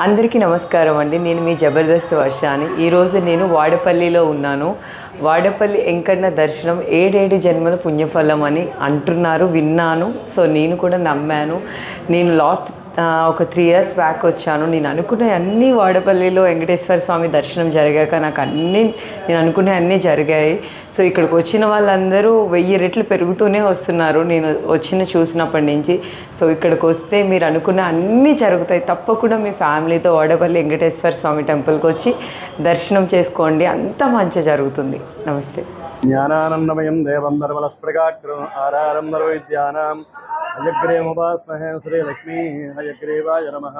అందరికీ నమస్కారం అండి. నేను మీ జబర్దస్త్ వర్షాని. ఈరోజు నేను వాడపల్లిలో ఉన్నాను. వాడపల్లి వెంకన్న దర్శనం ఏడేడు జన్మల పుణ్యఫలం అని అంటున్నారు. విన్నాను. సో నేను కూడా నమ్మాను. నేను లాస్ట్ ఒక త్రీ ఇయర్స్ బ్యాక్ వచ్చాను. నేను అనుకునే అన్ని వాడపల్లిలో వెంకటేశ్వర స్వామి దర్శనం జరిగాక నాకు అన్నీ నేను అనుకునే అన్నీ జరిగాయి. సో ఇక్కడికి వచ్చిన వాళ్ళందరూ వెయ్యి రెట్లు పెరుగుతూనే వస్తున్నారు. నేను వచ్చిన చూసినప్పటి నుంచి. సో ఇక్కడికి వస్తే మీరు అనుకున్న అన్నీ జరుగుతాయి. తప్పకుండా మీ ఫ్యామిలీతో వాడపల్లి వెంకటేశ్వర స్వామి టెంపుల్కి వచ్చి దర్శనం చేసుకోండి. అంత మంచి జరుగుతుంది. నమస్తే. జ్ఞానానందమయం దేవం నిర్మలస్ఫృగాగ్రం ఆరారం విద్యానం అజగ్రేముపాస్మహే శ్రీలక్ష్మీ హయగ్రీవాయ నమః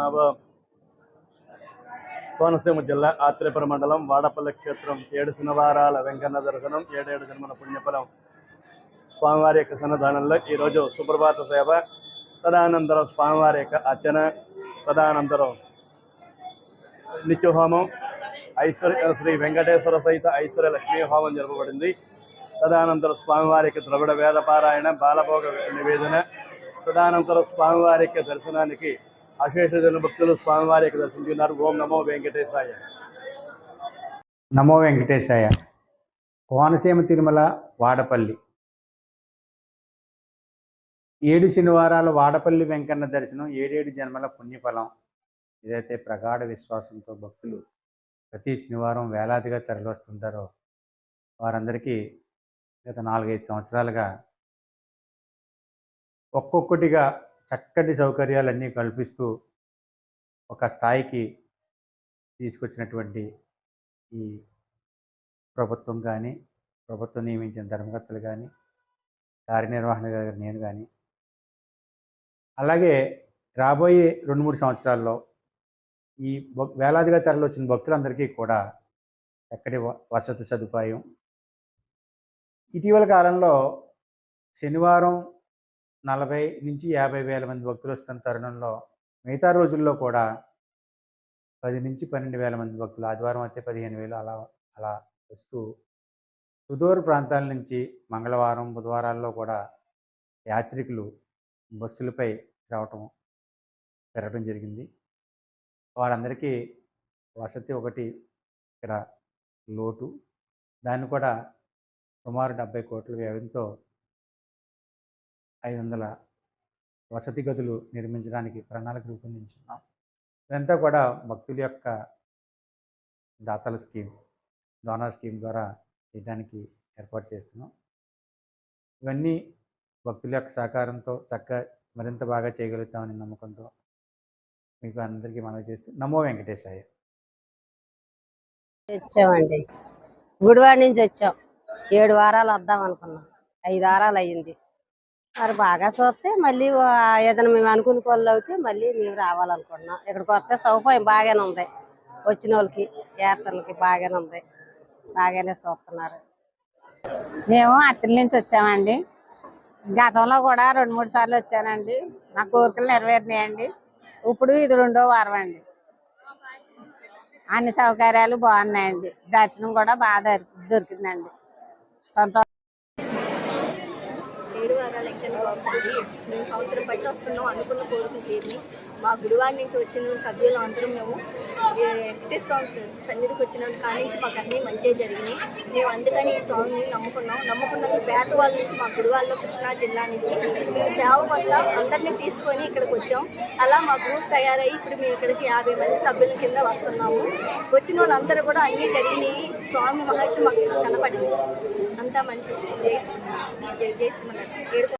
కోనసీమ జిల్లా ఆత్రేపుర మండలం వాడపల్లి క్షేత్రం ఏడు శనివారాల వెంకన్న దర్శనం ఏడేడు జన్మల పుణ్యఫలం. స్వామివారి యొక్క సన్నిధానంలో ఈరోజు సుప్రభాత సేవ తదనంతరం స్వామివారి యొక్క అర్చన తదనంతరం నిత్యహోమం ఐశ్వర్య శ్రీ వెంకటేశ్వర సహిత ఐశ్వర్య లక్ష్మీ హోమం జరపబడింది. తదనంతరం స్వామివారికి ద్రవిడ వేద పారాయణ బాలభోగ నివేదన తదనంతరం స్వామివారికి దర్శనానికి అశేష జన భక్తులు దర్శనం దర్శించున్నారు ఓం నమో వెంకటేశాయ. నమో వెంకటేశాయ. కోనసీమ తిరుమల వాడపల్లి. ఏడు శనివారాల వాడపల్లి వెంకన్న దర్శనం ఏడేడు జన్మల పుణ్యఫలం. ఏదైతే ప్రగాఢ విశ్వాసంతో భక్తులు ప్రతి శనివారం వేలాదిగా తరలివస్తుంటారో వారందరికీ గత నాలుగైదు సంవత్సరాలుగా ఒక్కొక్కటిగా చక్కటి సౌకర్యాలన్నీ కల్పిస్తూ ఒక స్థాయికి తీసుకొచ్చినటువంటి ఈ ప్రభుత్వం కానీ ప్రభుత్వం నియమించిన ధర్మకర్తలు కానీ కార్యనిర్వహణ గారు నేను కానీ అలాగే రాబోయే రెండు మూడు సంవత్సరాల్లో ఈ వేలాదిగా తరలి వచ్చిన భక్తులందరికీ కూడా చక్కటి వ- వసతి సదుపాయం. ఇటీవల కాలంలో శనివారం నలభై నుంచి యాభై వేల మంది భక్తులు వస్తున్న తరుణంలో మిగతా రోజుల్లో కూడా పది నుంచి పన్నెండు వేల మంది భక్తులు ఆదివారం అయితే పదిహేను వేలు అలా అలా వస్తూ సుదూర ప్రాంతాల నుంచి మంగళవారం బుధవారాల్లో కూడా యాత్రికులు బస్సులపై రావటం పెరగడం జరిగింది. వారందరికీ వసతి ఒకటి ఇక్కడ లోటు. దాన్ని కూడా సుమారు డెబ్బై కోట్ల వ్యయంతో ఐదు వందల వసతి గదులు నిర్మించడానికి ప్రణాళిక రూపొందించున్నాం. ఇదంతా కూడా భక్తుల యొక్క దాతల స్కీమ్ డోనర్ స్కీమ్ ద్వారా చేయడానికి ఏర్పాటు చేస్తున్నాం. ఇవన్నీ భక్తుల యొక్క సహకారంతో చక్కగా మరింత బాగా చేయగలుగుతామని నమ్మకంతో మీకు అందరికీ మనవి చేస్తూ నమో వెంకటేశాయ. వచ్చామండి. గుడివాడ నుంచి వచ్చాం. ఏడు వారాలు వద్దాం అనుకున్నాం. ఐదు వారాలు అయ్యింది. మరి బాగా చూస్తే మళ్ళీ ఏదైనా మేము అనుకున్న పనులు అవుతే మళ్ళీ మేము రావాలనుకుంటున్నాం. ఇక్కడికి వస్తే సౌకర్యం బాగానే ఉంది. వచ్చిన వాళ్ళకి యాత్రలకి బాగానే ఉంది. బాగానే చూస్తున్నారు. మేము అత్తిలి నుంచి వచ్చామండి. గతంలో కూడా రెండు మూడు సార్లు వచ్చానండి. మా కోరికలు నెరవేరినాయండి. ఇప్పుడు ఇది రెండో వారం అండి అన్ని సౌకర్యాలు బాగున్నాయండి. దర్శనం కూడా బాగా దొరి- దొరికిందండి. సంతోషం గుడివారాలు వారాలు బాగుంటుంది. మేము సంవత్సరం బట్టి వస్తున్నాం అనుకున్న కోరికలు తీరిని మా గుడివారి నుంచి వచ్చిన సభ్యులు అందరం మేము ఈ వెంకటేశ్వర స్వామి సన్నిధికి వచ్చిన కాడి నుంచి మాకు అన్నీ మంచిగా జరిగినాయి. మేము అందుకని ఈ స్వామిని నమ్ముకున్నాం. నమ్ముకున్నందుకు పేద వాళ్ళ నుంచి మా గుడివాళ్ళలో కృష్ణా జిల్లా నుంచి మేము సేవ వస్తాం అందరినీ తీసుకొని ఇక్కడికి వచ్చాం. అలా మా గ్రూప్ తయారై ఇప్పుడు మేము ఇక్కడికి యాభై మంది సభ్యుల కింద వస్తున్నాము. వచ్చిన వాళ్ళందరూ కూడా అన్నీ జరిగినాయి. స్వామి మహత్యం మాకు కనపడింది. అంతా మంచి జై జై జై శ్రీమన్నారాయణ. ఏడుకో